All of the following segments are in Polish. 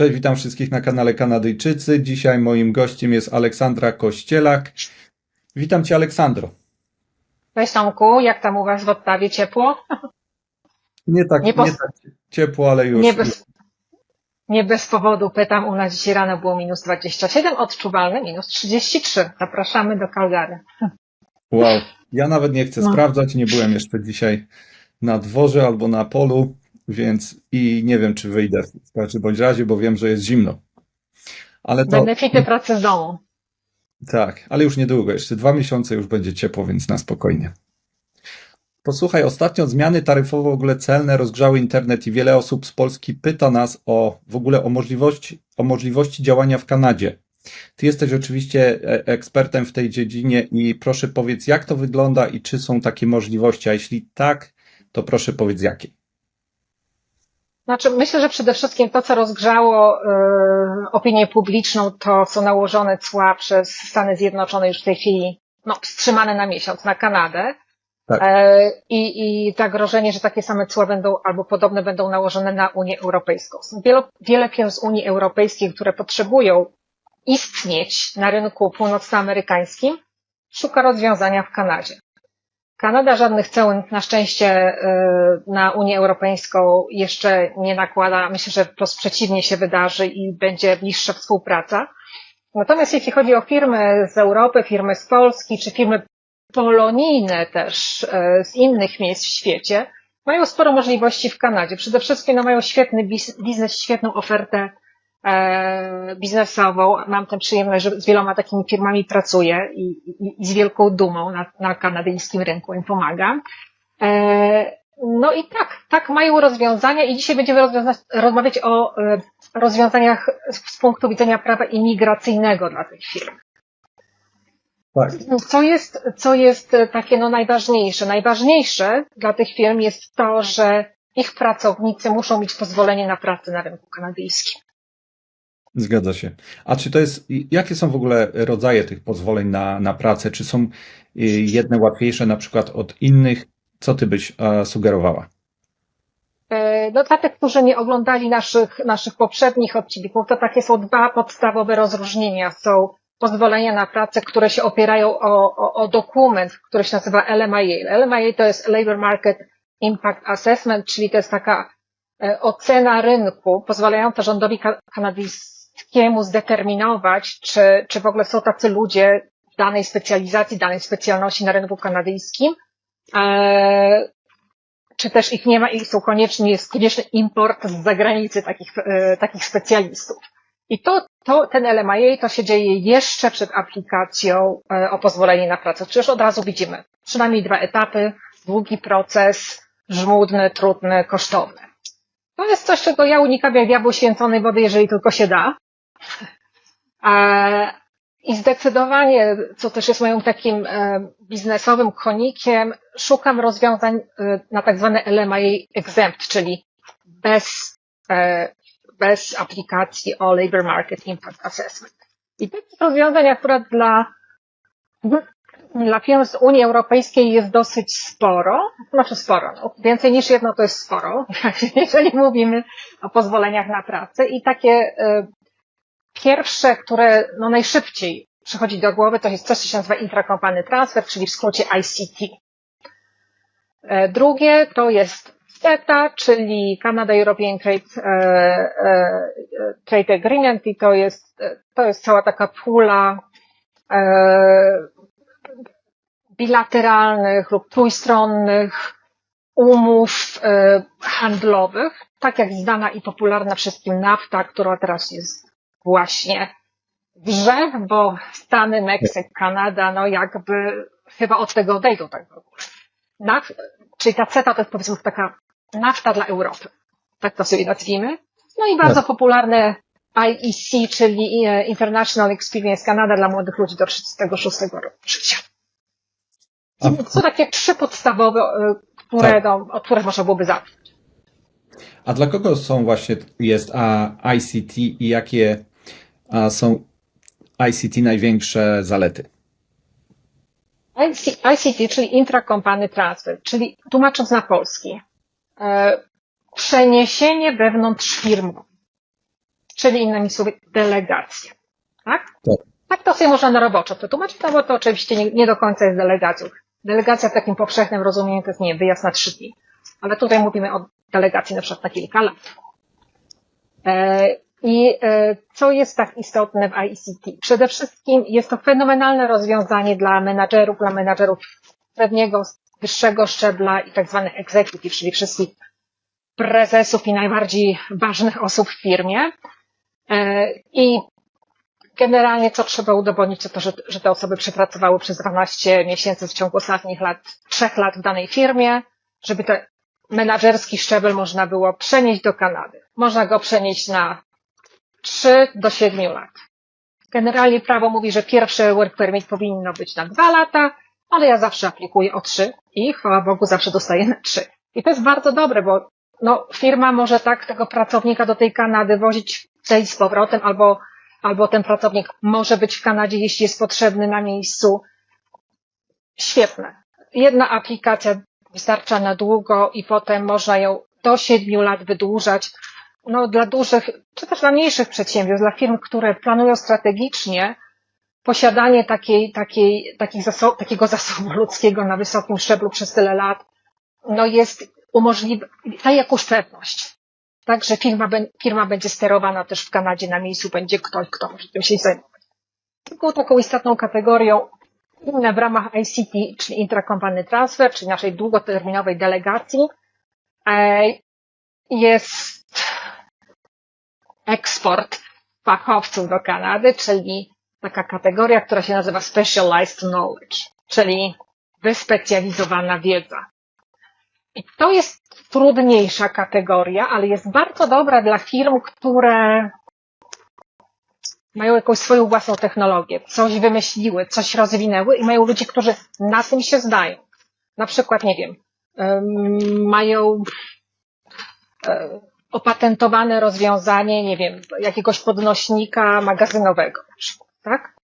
Cześć, witam wszystkich na kanale Kanadyjczycy. Dzisiaj moim gościem jest Aleksandra Kościelak. Witam Cię, Aleksandro. Cześć Tomku, jak tam u Was w Ottawie ciepło? Nie tak, Nie nie, tak ciepło, ale już. Nie bez, nie bez powodu pytam, u nas dzisiaj rano było minus 27, odczuwalne minus 33. Zapraszamy do Calgary. Wow. Ja nawet nie chcę No. sprawdzać, nie byłem jeszcze dzisiaj na dworze albo na polu, więc i nie wiem, czy wyjdę w każdym bądź razie, bo wiem, że jest zimno. Ale to Benefity pracy z domu. tak, ale już niedługo, jeszcze dwa miesiące już będzie ciepło, więc na spokojnie. Posłuchaj, ostatnio zmiany taryfowe, w ogóle celne rozgrzały internet i wiele osób z Polski pyta nas o w ogóle o możliwości, o możliwości działania w Kanadzie. Ty jesteś oczywiście e, ekspertem w tej dziedzinie i proszę powiedz, jak to wygląda i czy są takie możliwości, a jeśli tak, to proszę powiedz jakie. Znaczy, myślę, że przede wszystkim to, co rozgrzało e, opinię publiczną, to są nałożone cła przez Stany Zjednoczone już w tej chwili, no, wstrzymane na miesiąc na Kanadę. Tak. E, I, I zagrożenie, że takie same cła będą albo podobne będą nałożone na Unię Europejską. Wiele, wiele firm z Unii Europejskiej, które potrzebują istnieć na rynku północnoamerykańskim, szuka rozwiązania w Kanadzie. Kanada żadnych ceł na szczęście e, na Unię Europejską jeszcze nie nakłada. Myślę, że wprost przeciwnie się wydarzy i będzie bliższa współpraca. Natomiast jeśli chodzi o firmy z Europy, firmy z Polski, czy firmy polonijne też e, z innych miejsc w świecie, mają sporo możliwości w Kanadzie. Przede wszystkim no, mają świetny biz- biznes, świetną ofertę biznesową. Mam tę przyjemność, że z wieloma takimi firmami pracuję i, i, i z wielką dumą na, na kanadyjskim rynku im pomagam. E, no i tak, tak mają rozwiązania i dzisiaj będziemy rozmawiać o e, rozwiązaniach z, punktu widzenia prawa imigracyjnego dla tych firm. Tak. Co jest, co jest e, takie no najważniejsze? Najważniejsze dla tych firm jest to, że ich pracownicy muszą mieć pozwolenie na pracę na rynku kanadyjskim. Zgadza się. A czy to jest, jakie są w ogóle rodzaje tych pozwoleń na, na pracę? Czy są y, jedne łatwiejsze na przykład od innych? Co ty byś sugerowała? E, No, dla tych, którzy nie oglądali naszych, naszych poprzednich odcinków, to takie są dwa podstawowe rozróżnienia. Są pozwolenia na pracę, które się opierają o, o, o dokument, który się nazywa LMIA. LMIA to jest Labor Market Impact Assessment, czyli to jest taka e, ocena rynku pozwalająca rządowi ka- kanadyjskiemu zdeterminować, czy, czy w ogóle są tacy ludzie w danej specjalizacji, danej specjalności na rynku kanadyjskim, e, czy też ich nie ma i są konieczny, jest konieczny import z zagranicy takich, e, takich specjalistów. I to, to, ten LMIA to się dzieje jeszcze przed aplikacją e, o pozwolenie na pracę. Czyż od razu widzimy przynajmniej dwa etapy, długi proces, żmudny, trudny, kosztowny. To jest coś, czego ja unikam jak diabł święconej wody, jeżeli tylko się da. I zdecydowanie, co też jest moim takim e, biznesowym konikiem, szukam rozwiązań e, na tak zwane LMIA exempt, czyli bez, e, bez aplikacji o Labor Market Impact Assessment. I takich rozwiązań akurat dla, dla firm z Unii Europejskiej jest dosyć sporo, znaczy sporo, no, więcej niż jedno to jest sporo, jeżeli mówimy o pozwoleniach na pracę i takie Pierwsze, które no najszybciej przychodzi do głowy, to jest coś, co się nazywa intracompany transfer, czyli w skrócie ICT. E, Drugie to jest CETA, czyli Canada European Trade, e, e, Trade Agreement i to jest, to jest cała taka pula bilateralnych lub trójstronnych umów handlowych, tak jak znana i popularna wszystkim NAFTA, która teraz jest właśnie grze, bo Stany, Meksyk, Kanada, no jakby chyba od tego odejdą tak w ogóle. Czyli ta CETA to jest powiedzmy taka nafta dla Europy. Tak to sobie nazwijmy. No i bardzo Tak. popularne IEC, czyli e, International Experience Canada dla młodych ludzi do 36 roku życia. Są takie trzy podstawowe, e, które, Tak. no, od których można byłoby zacząć. A dla kogo są właśnie, jest a, ICT i jakie a, są ICT największe zalety? IC, ICT, czyli Intracompany Transfer, czyli tłumacząc na polski, e, przeniesienie wewnątrz firmy. czyli innymi słowy delegacje. Tak? Tak. Tak to sobie można na roboczo przetłumaczyć, no bo to oczywiście nie, nie do końca jest delegacją. Delegacja w takim powszechnym rozumieniu to jest, nie wyjazd na trzy dni. Ale tutaj mówimy o delegacji na przykład na kilka lat. I e, co jest tak istotne w ICT? Przede wszystkim jest to fenomenalne rozwiązanie dla menadżerów, dla menadżerów pewnego wyższego szczebla i tak zwanych executive, czyli wszystkich prezesów i najbardziej ważnych osób w firmie. E, I generalnie co trzeba udowodnić, to to, że, że te osoby przepracowały przez 12 miesięcy w ciągu ostatnich lat, trzech lat w danej firmie, żeby ten menadżerski szczebel można było przenieść do Kanady. Można go przenieść na 3 do 7 lat. Generalnie prawo mówi, że pierwsze work permit powinno być na 2 lata, ale ja zawsze aplikuję o 3 i chwała Bogu zawsze dostaję na 3. I to jest bardzo dobre, bo no, firma może tak tego pracownika do tej Kanady wozić tej z powrotem, albo, albo ten pracownik może być w Kanadzie, jeśli jest potrzebny na miejscu. Świetne. Jedna aplikacja wystarcza na długo i potem można ją do siedmiu lat wydłużać. No, dla dużych, czy też dla mniejszych przedsiębiorstw, dla firm, które planują strategicznie, posiadanie takiej, takiej, takich zasob, takiego zasobu ludzkiego na wysokim szczeblu przez tyle lat, no jest umożliwia, daje jakąś pewność. Tak, że firma, firma będzie sterowana też w Kanadzie, na miejscu będzie ktoś, kto może tym się zajmować. Tylko taką istotną kategorią w ramach ICT, czyli Intracompany Transfer, czyli naszej długoterminowej delegacji, jest eksport fachowców do Kanady, czyli taka kategoria, która się nazywa Specialized Knowledge, czyli wyspecjalizowana wiedza. I to jest trudniejsza kategoria, ale jest bardzo dobra dla firm, które mają jakąś swoją własną technologię, coś wymyśliły, coś rozwinęły i mają ludzi, którzy na tym się znają. Na przykład, nie wiem, mają e, opatentowane rozwiązanie, nie wiem, jakiegoś podnośnika magazynowego, tak?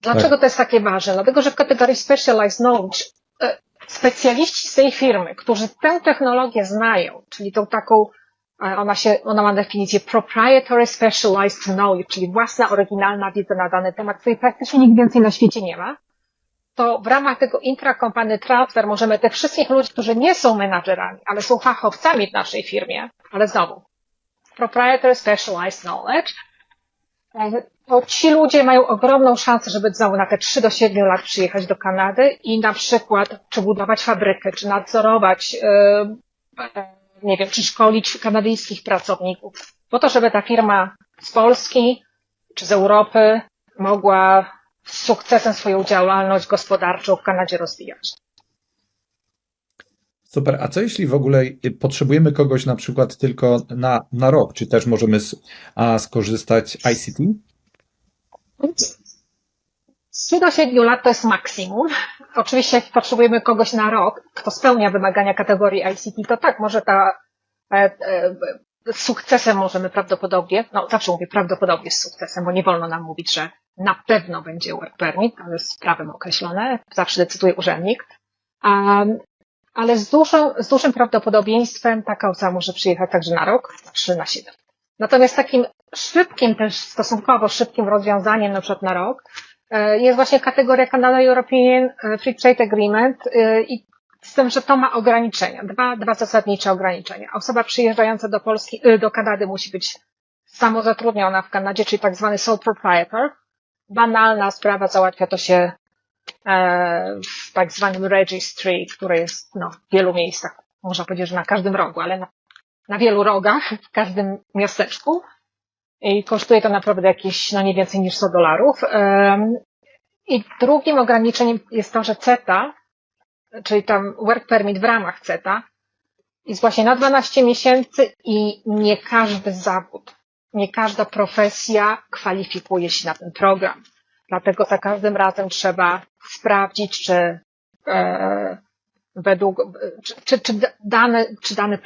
Dlaczego tak. to jest takie ważne? Dlatego, że w kategorii Specialized Knowledge e, specjaliści z tej firmy, którzy tę technologię znają, czyli tą taką ona, się, ona ma definicję proprietary specialized knowledge, czyli własna oryginalna wiedza na dany temat, której praktycznie nikt więcej na świecie nie ma, to w ramach tego intracompany transfer możemy tych wszystkich ludzi, którzy nie są menadżerami, ale są fachowcami w naszej firmie, ale znowu, proprietary specialized knowledge, to ci ludzie mają ogromną szansę, żeby znowu na te 3 do 7 lat przyjechać do Kanady i na przykład czy budować fabrykę, czy nadzorować yy, nie wiem, czy szkolić kanadyjskich pracowników, po to, żeby ta firma z Polski czy z Europy mogła z sukcesem swoją działalność gospodarczą w Kanadzie rozwijać. Super. A co jeśli w ogóle potrzebujemy kogoś na przykład tylko na, na rok? Czy też możemy z, a, skorzystać ICT? 3 do 7 lat to jest maksimum. Oczywiście, jak potrzebujemy kogoś na rok, kto spełnia wymagania kategorii ICT, to tak, może ta e, e, z sukcesem możemy prawdopodobnie, no zawsze mówię prawdopodobnie z sukcesem, bo nie wolno nam mówić, że na pewno będzie work permit, to jest prawem określone, zawsze decyduje urzędnik. Ale z dużym, z dużym prawdopodobieństwem taka osoba może przyjechać także na rok, na 3 na 7. Natomiast takim szybkim, też stosunkowo szybkim rozwiązaniem na przykład na rok E, jest właśnie kategoria Canada European e, Free Trade Agreement e, i z tym, że to ma ograniczenia, dwa, dwa zasadnicze ograniczenia. Osoba przyjeżdżająca do Polski, do Kanady musi być samozatrudniona w Kanadzie, czyli tak zwany sole proprietor. Banalna sprawa, załatwia to się w tak zwanym registry, które jest no, w wielu miejscach, można powiedzieć, że na każdym rogu, ale na, na wielu rogach, w każdym miasteczku i kosztuje to naprawdę jakieś, no nie więcej niż 100 dolarów. I drugim ograniczeniem jest to, że CETA, czyli tam work permit w ramach CETA, jest właśnie na 12 miesięcy i nie każdy zawód, nie każda profesja kwalifikuje się na ten program. Dlatego za każdym razem trzeba sprawdzić, czy e, według, czy, czy, dane, czy dany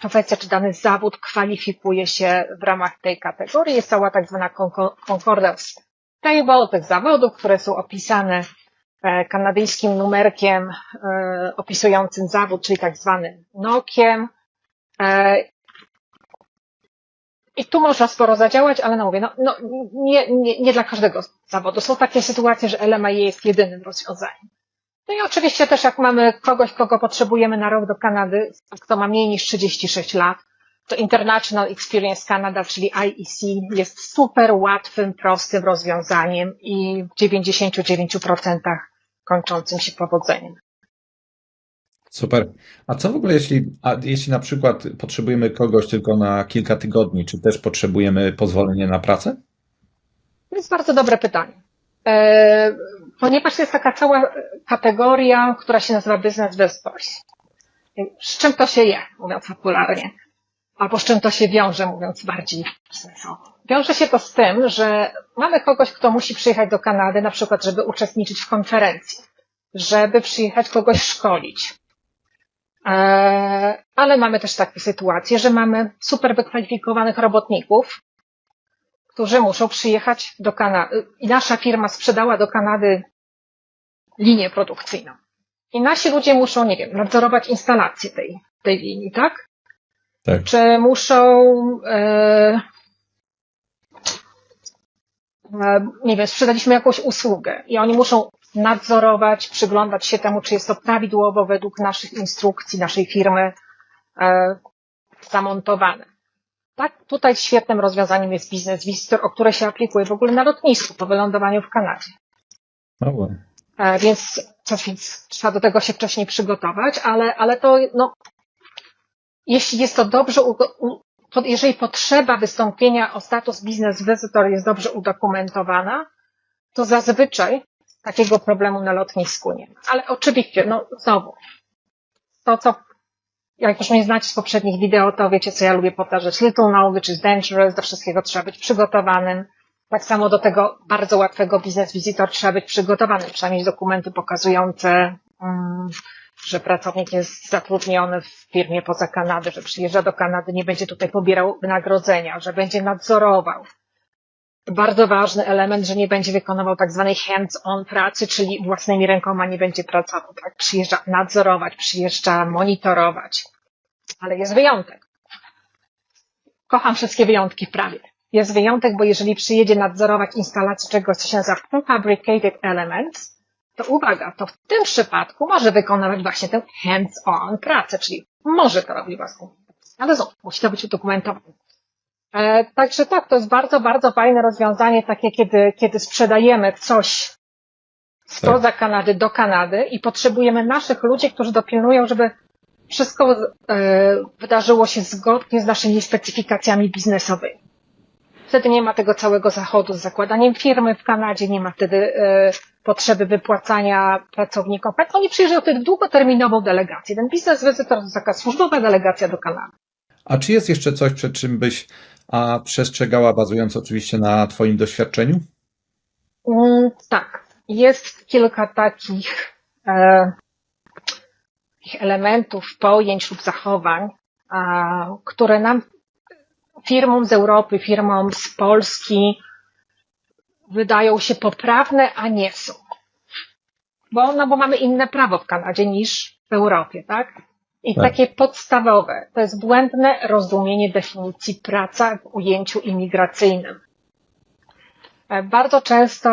profesja, czy dany zawód kwalifikuje się w ramach tej kategorii. Jest cała tak zwana concordance table tych zawodów, które są opisane e, kanadyjskim numerkiem e, opisującym zawód, czyli tak zwanym NOKiem. I tu można sporo zadziałać, ale no mówię, no, no nie, nie, nie dla każdego zawodu. Są takie sytuacje, że LMIA jest jedynym rozwiązaniem. No i oczywiście też jak mamy kogoś, kogo potrzebujemy na rok do Kanady, kto ma mniej niż 36 lat, to International Experience Canada, czyli IEC, jest super łatwym, prostym rozwiązaniem i w 99% kończącym się powodzeniem. Super. A co w ogóle, jeśli, a jeśli na przykład potrzebujemy kogoś tylko na kilka tygodni, czy też potrzebujemy pozwolenia na pracę? To jest bardzo dobre pytanie. E, ponieważ jest taka cała kategoria, która się nazywa business visitors. Z czym to się je, mówiąc popularnie? Albo z czym to się wiąże, mówiąc bardziej sensowo. Wiąże się to z tym, że mamy kogoś, kto musi przyjechać do Kanady, na przykład, żeby uczestniczyć w konferencji, żeby przyjechać kogoś szkolić. E, ale mamy też takie sytuacje, że mamy super wykwalifikowanych robotników, którzy muszą przyjechać do Kanady. I nasza firma sprzedała do Kanady linię produkcyjną. I nasi ludzie muszą, nie wiem, nadzorować instalację tej, tej linii, tak? Tak. Czy muszą, e, e, nie wiem, sprzedaliśmy jakąś usługę i oni muszą nadzorować, przyglądać się temu, czy jest to prawidłowo według naszych instrukcji, naszej firmy e, zamontowane. Tak, tutaj świetnym rozwiązaniem jest Business Visitor, o które się aplikuje w ogóle na lotnisku po wylądowaniu w Kanadzie. Mało. E, Więc, więc trzeba do tego się wcześniej przygotować, ale, ale to, no, jeśli jest to dobrze, jeżeli potrzeba wystąpienia o status Business Visitor jest dobrze udokumentowana, to zazwyczaj takiego problemu na lotnisku nie ma. Ale oczywiście, no znowu, to co, jak już mnie znacie z poprzednich wideo, to wiecie, co ja lubię powtarzać. Little knowledge is dangerous, do wszystkiego trzeba być przygotowanym. Tak samo do tego bardzo łatwego business visitor trzeba być przygotowanym. Trzeba mieć dokumenty pokazujące, um, że pracownik jest zatrudniony w firmie poza Kanadę, że przyjeżdża do Kanady, nie będzie tutaj pobierał wynagrodzenia, że będzie nadzorował. Bardzo ważny element, że nie będzie wykonywał tak zwanej hands-on pracy, czyli własnymi rękoma nie będzie pracował. Tak? Przyjeżdża nadzorować, przyjeżdża monitorować. Ale jest wyjątek. Kocham wszystkie wyjątki w prawie. Jest wyjątek, bo jeżeli przyjedzie nadzorować instalację czegoś, co się nazywa prefabricated elements, to uwaga, to w tym przypadku może wykonywać właśnie tę hands-on pracę, czyli może to robić własną. Ale musi to być udokumentowane. E, także tak, to jest bardzo, bardzo fajne rozwiązanie, takie kiedy, kiedy sprzedajemy coś spoza Kanady do Kanady i potrzebujemy naszych ludzi, którzy dopilnują, żeby wszystko e, wydarzyło się zgodnie z naszymi specyfikacjami biznesowymi. Wtedy nie ma tego całego zachodu z zakładaniem firmy w Kanadzie, nie ma wtedy e, potrzeby wypłacania pracownikom. Tak, oni przyjeżdżają wtedy długoterminową delegację. Ten biznes wizytor to taka służbowa delegacja do Kanady. A czy jest jeszcze coś, przed czym byś a, przestrzegała, bazując oczywiście na Twoim doświadczeniu? Mm, tak, jest kilka takich, e, elementów, pojęć lub zachowań, a, które nam, firmom z Europy, firmom z Polski, wydają się poprawne, a nie są. Bo, no bo mamy inne prawo w Kanadzie niż w Europie, tak? I Tak. takie podstawowe, to jest błędne rozumienie definicji praca w ujęciu imigracyjnym. E, Bardzo często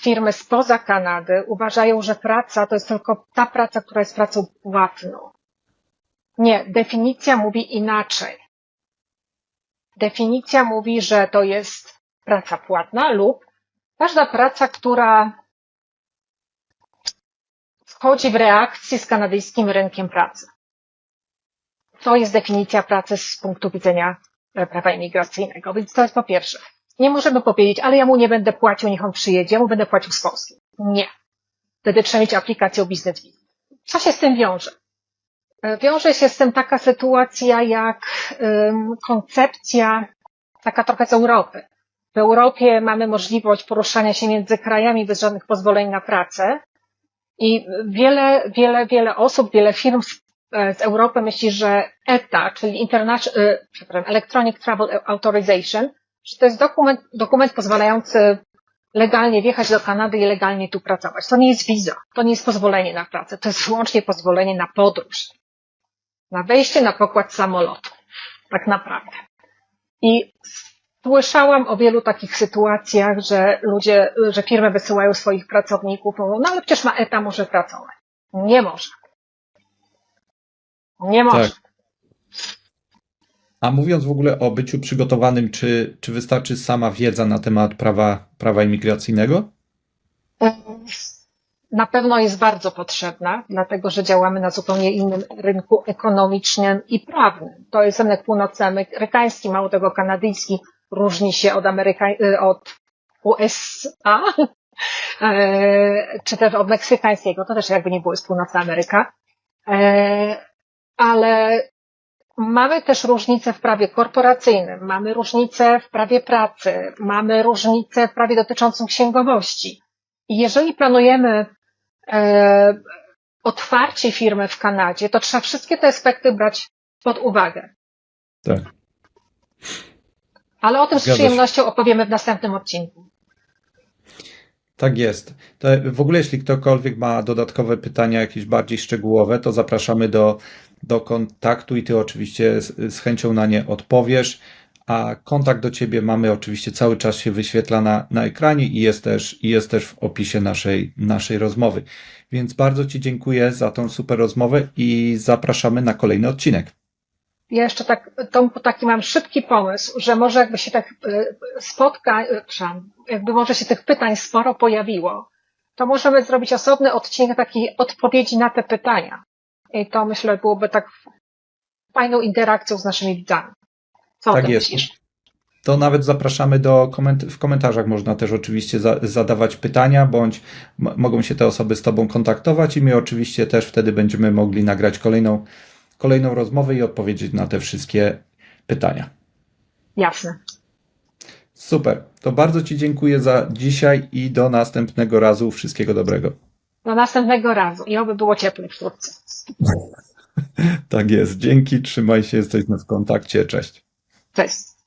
firmy spoza Kanady uważają, że praca to jest tylko ta praca, która jest pracą płatną. Nie, definicja mówi inaczej. Definicja mówi, że to jest praca płatna lub każda praca, która wchodzi w reakcję z kanadyjskim rynkiem pracy. To jest definicja pracy z punktu widzenia e, prawa imigracyjnego. Więc to jest po pierwsze. Nie możemy powiedzieć, ale ja mu nie będę płacił, niech on przyjedzie, ja mu będę płacił z Polski. Nie. Wtedy trzeba mieć aplikację Business Visa. Co się z tym wiąże? E, Wiąże się z tym taka sytuacja jak ym, koncepcja taka trochę z Europy. W Europie mamy możliwość poruszania się między krajami bez żadnych pozwoleń na pracę i wiele, wiele, wiele osób, wiele firm z, e, z Europy myśli, że ETA, czyli International, e, przepraszam, Electronic Travel Authorization, że to jest dokument, dokument pozwalający legalnie wjechać do Kanady i legalnie tu pracować. To nie jest wiza, to nie jest pozwolenie na pracę, to jest wyłącznie pozwolenie na podróż, na wejście na pokład samolotu, tak naprawdę. I Słyszałam o wielu takich sytuacjach, że ludzie, że firmy wysyłają swoich pracowników, mówią, no ale przecież ma ETA może pracować. Nie może. Nie może. Tak. A mówiąc w ogóle o byciu przygotowanym, czy, czy wystarczy sama wiedza na temat prawa, prawa imigracyjnego? Na pewno jest bardzo potrzebna, dlatego że działamy na zupełnie innym rynku ekonomicznym i prawnym. To jest rynek północnoamerykański, mało tego kanadyjski, różni się od, Ameryka- od USA, e, czy też od meksykańskiego, to też jakby nie było jest północna Ameryka. Ale mamy też różnice w prawie korporacyjnym, mamy różnice w prawie pracy, mamy różnice w prawie dotyczącym księgowości. I jeżeli planujemy e, otwarcie firmy w Kanadzie, to trzeba wszystkie te aspekty brać pod uwagę. Tak. Ale o tym z Zgadza się. przyjemnością opowiemy w następnym odcinku. Tak jest. To w ogóle, jeśli ktokolwiek ma dodatkowe pytania, jakieś bardziej szczegółowe, to zapraszamy do, do kontaktu i ty oczywiście z, z chęcią na nie odpowiesz. A kontakt do ciebie mamy oczywiście cały czas się wyświetla na, na ekranie i jest też, i jest też w opisie naszej, naszej rozmowy. Więc bardzo Ci dziękuję za tą super rozmowę i zapraszamy na kolejny odcinek. Ja jeszcze tak, Tomku, taki mam szybki pomysł, że może jakby się tak e, spotka, e, jakby może się tych pytań sporo pojawiło, to możemy zrobić osobny odcinek takiej odpowiedzi na te pytania. I to myślę byłoby tak fajną interakcją z naszymi widzami. Co Tak jest. myślisz? To nawet zapraszamy do koment w komentarzach. Można też oczywiście za zadawać pytania, bądź mogą się te osoby z Tobą kontaktować i my oczywiście też wtedy będziemy mogli nagrać kolejną, kolejną rozmowę i odpowiedzieć na te wszystkie pytania. Jasne. Super. To bardzo Ci dziękuję za dzisiaj i do następnego razu. Wszystkiego dobrego. Do następnego razu i oby było cieplej wkrótce. Tak jest. Dzięki. Trzymaj się. Jesteśmy w kontakcie. Cześć. Cześć.